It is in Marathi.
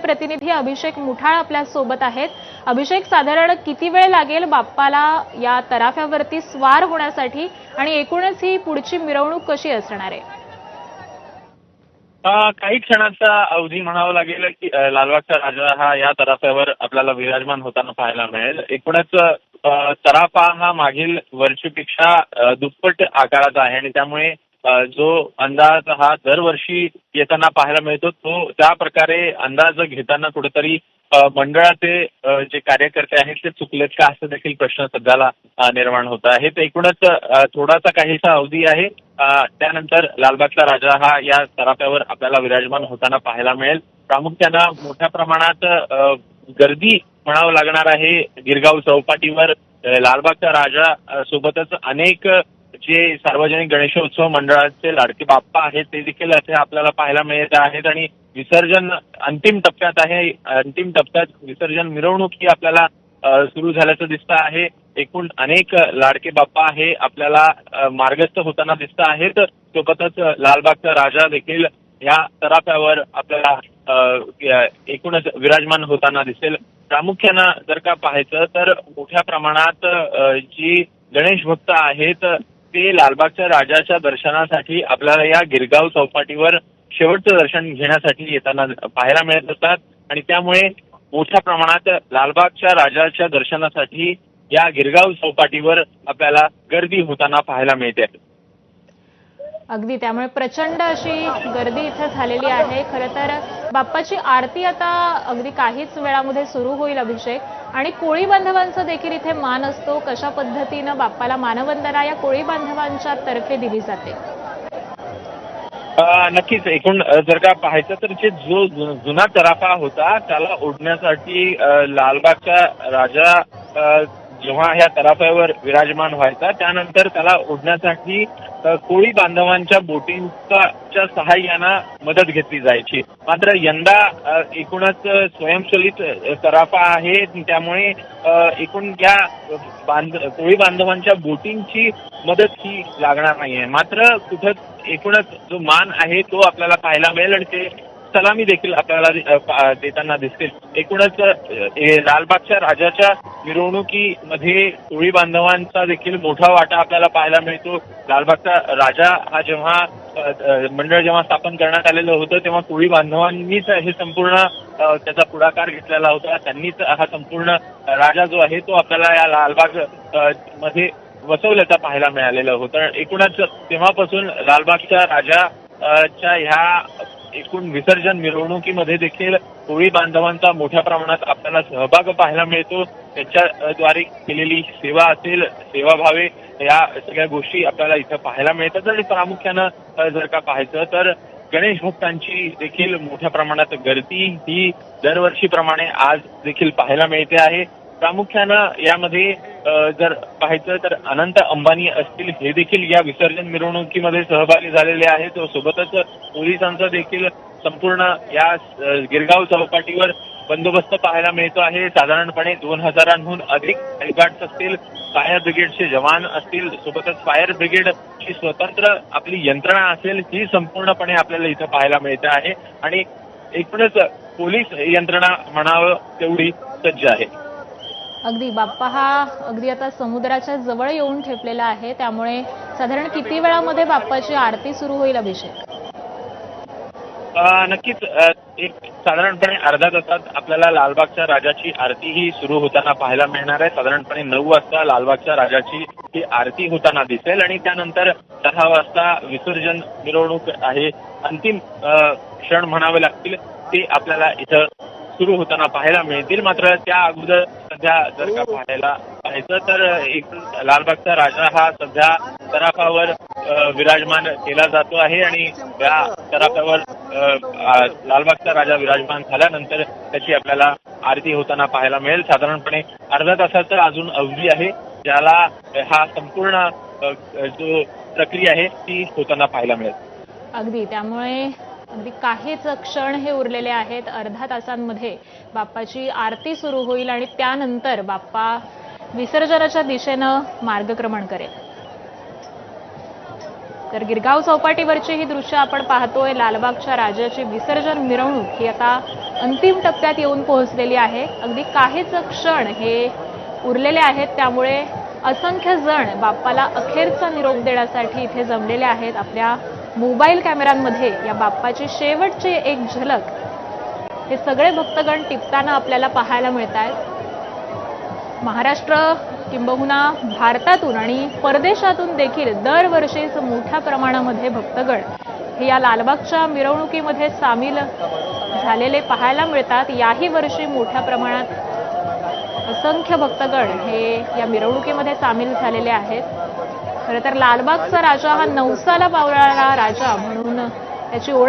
प्रतिनिधी अभिषेक मुठाळ आपल्यासोबत आहेत. अभिषेक साधारण किती वेळ लागेल बाप्पाला या तराफ्यावरती स्वार होण्यासाठी? आणि एकूणच ही पुढची मिरवणूक कशी असणार आहे? काही क्षणाचा अवधी म्हणावं लागेल की लालबागचा राजा हा या तराफ्यावर आपल्याला विराजमान होताना पाहायला मिळेल. एकूणच तराफा हा मागील वर्षीपेक्षा दुप्पट आकाराचा आहे आणि त्यामुळे जो अंदाज हा दरवर्षी येताना पाहायला मिळतो तो त्या प्रकारे अंदाज घेताना कुठेतरी मंडळाचे जे कार्यकर्ते आहेत ते चुकलेत का असं देखील प्रश्न सध्याला निर्माण होत आहे. तर एकूणच थोडासा काहीसा अवधी आहे. त्यानंतर लालबागचा राजा हा या तराफ्यावर आपल्याला विराजमान होताना पाहायला मिळेल. प्रामुख्यानं मोठ्या प्रमाणात गर्दी म्हणावं लागणार आहे. गिरगाव चौपाटीवर लालबागचा राजा सोबतच अनेक जे सार्वजनिक गणेशोत्सव मंडळाचे लाडके बाप्पा आहेत ते देखील असे आपल्याला पाहायला मिळत आहेत आणि विसर्जन अंतिम टप्प्यात आहे. अंतिम टप्प्यात विसर्जन मिरवणूक ही आपल्याला सुरू झाल्याचं दिसतं आहे. एकूण अनेक लाडके बाप्पा हे आपल्याला मार्गस्थ होताना दिसत आहेत. सोबतच लालबागचा राजा देखील या तराफ्यावर आपल्याला एकूणच विराजमान होताना दिसेल. प्रामुख्यानं जर का पाहायचं तर मोठ्या प्रमाणात जी गणेश भक्त आहेत ते लालबागच्या राजाच्या दर्शनासाठी आपल्याला या गिरगाव चौपाटीवर शेवटचं दर्शन घेण्यासाठी येताना पाहायला मिळत असतात. आणि त्यामुळे मोठ्या प्रमाणात लालबागच्या राजाच्या दर्शनासाठी या गिरगाव चौपाटीवर आपल्याला गर्दी होताना पाहायला मिळते. अगदी त्यामुळे प्रचंड अशी गर्दी इथे झालेली आहे. खरं तर बाप्पाची आरती आता अगदी काहीच वेळामध्ये सुरू होईल अभिषेक. आणि कोळी बांधवांचा देखील इथे मान असतो. कशा पद्धतीनं बाप्पाला मानवंदना या कोळी बांधवांच्या तर्फे दिली जाते? नक्कीच. एकूण जर का पाहायचं तर जे जो जुना तराफा होता त्याला ओढण्यासाठी लालबागच्या राजा जेव्हा ह्या तराफ्यावर विराजमान व्हायचा त्यानंतर त्याला ओढण्यासाठी कोळी बांधवांच्या बोटींच्या सहाय्यानं मदत घेतली जायची. मात्र यंदा एकूणच स्वयंचलित तराफा आहे त्यामुळे एकूण या बांध कोळी बांधवांच्या बोटींची मदत ही लागणार नाहीये. मात्र कुठं एकूणच जो मान आहे तो आपल्याला पाहायला मिळेल आणि ते सलामी देखील आपल्याला देताना दिसतील. एकूणच लालबागच्या राजाच्या मिरवणुकीमध्ये कोळी बांधवांचा देखील मोठा वाटा आपल्याला पाहायला मिळतो. लालबागचा राजा हा जेव्हा मंडळ जेव्हा स्थापन करण्यात आलेलं होतं तेव्हा कोळी बांधवांनीच हे संपूर्ण त्याचा पुढाकार घेतलेला होता. त्यांनीच हा संपूर्ण राजा जो आहे तो आपल्याला या लालबागमध्ये वसवल्याचं पाहायला मिळालेलं होतं. एकूणच तेव्हापासून लालबागच्या राजा च्या ह्या एकूण विसर्जन मिरवणुकीमध्ये देखील कोळी बांधवांचा मोठ्या प्रमाणात आपल्याला सहभाग पाहायला मिळतो. त्याच्याद्वारे केलेली सेवा असेल सेवाभावे या सगळ्या गोष्टी आपल्याला इथं पाहायला मिळतात. आणि प्रामुख्यानं जर का पाहायचं तर गणेश भक्तांची देखील मोठ्या प्रमाणात गर्दी ही दरवर्षीप्रमाणे आज देखील पाहायला मिळते आहे. प्रामुख्यानं यामध्ये जर पाहायचं तर अनंत अंबानी असतील हे देखील या विसर्जन मिरवणुकीमध्ये सहभागी झालेले आहेत. सोबतच पोलिसांचा देखील संपूर्ण या गिरगाव चौपाटीवर बंदोबस्त पाहायला मिळतो आहे. साधारणपणे दोन हजारांहून अधिक हेलगार्ड्स असतील फायर ब्रिगेडचे जवान असतील सोबतच फायर ब्रिगेड ही स्वतंत्र आपली यंत्रणा असेल ही संपूर्णपणे आपल्याला इथं पाहायला मिळते आहे. आणि एकूणच पोलीस यंत्रणा म्हणावं तेवढी सज्ज आहे. अगदी बाप्पा हा अगदी आता समुद्राच्या जवळ येऊन ठेपलेला आहे. त्यामुळे साधारण किती वेळामध्ये बाप्पाची आरती सुरू होईल अभिषेक? नक्कीच एक साधारणपणे अर्धा तासात आपल्याला लालबागच्या राजाची आरती ही सुरू होताना पाहायला मिळणार आहे. साधारणपणे नऊ वाजता लालबागच्या राजाची ही आरती होताना दिसेल आणि त्यानंतर दहा वाजता विसर्जन मिरवणूक आहे. अंतिम क्षण म्हणावे लागतील ते आपल्याला इथं सुरू होताना पाहायला मिळतील. मात्र त्या अगोदर सध्या जर का पाहायला पाहायचं तर एक लालबागचा राजा हा सध्या तराफावर विराजमान केला जातो आहे आणि त्या आ, लालबागचा राजा विराजमान झाल्यानंतर त्याची आपल्याला आरती होताना पाहायला मिळेल. साधारणपणे अर्ध्या तासाचा अजून अवधी आहे ज्याला हा संपूर्ण जो प्रक्रिया आहे ती होताना पाहायला मिळेल. अगदी. त्यामुळे अगदी काहीच क्षण हे उरलेले आहेत. अर्धा तासांमध्ये बाप्पाची आरती सुरू होईल आणि त्यानंतर बाप्पा विसर्जनाच्या दिशेनं मार्गक्रमण करेल. तर गिरगाव चौपाटीवरची ही दृश्य आपण पाहतोय. लालबागच्या राजाची विसर्जन मिरवणूक ही आता अंतिम टप्प्यात येऊन पोहोचलेली आहे. अगदी काहीच क्षण हे उरलेले आहेत. त्यामुळे असंख्य जण बाप्पाला अखेरचा निरोप देण्यासाठी इथे जमलेले आहेत. आपल्या मोबाईल कॅमेऱ्यांमध्ये या बाप्पाची शेवटची एक झलक. हे सगळे भक्तगण टिपताना आपल्याला पाहायला मिळत आहेत महाराष्ट्र किंबहुना भारतातून आणि परदेशातून देखील दरवर्षीच मोठ्या प्रमाणामध्ये भक्तगण हे या लालबागच्या मिरवणुकीमध्ये सामील झालेले पाहायला मिळतात. याही वर्षी मोठ्या प्रमाणात असंख्य भक्तगण हे या मिरवणुकीमध्ये सामील झालेले आहेत. खरं तर लालबागचा राजा हा नवसाला पावणारा राजा म्हणून त्याची ओळख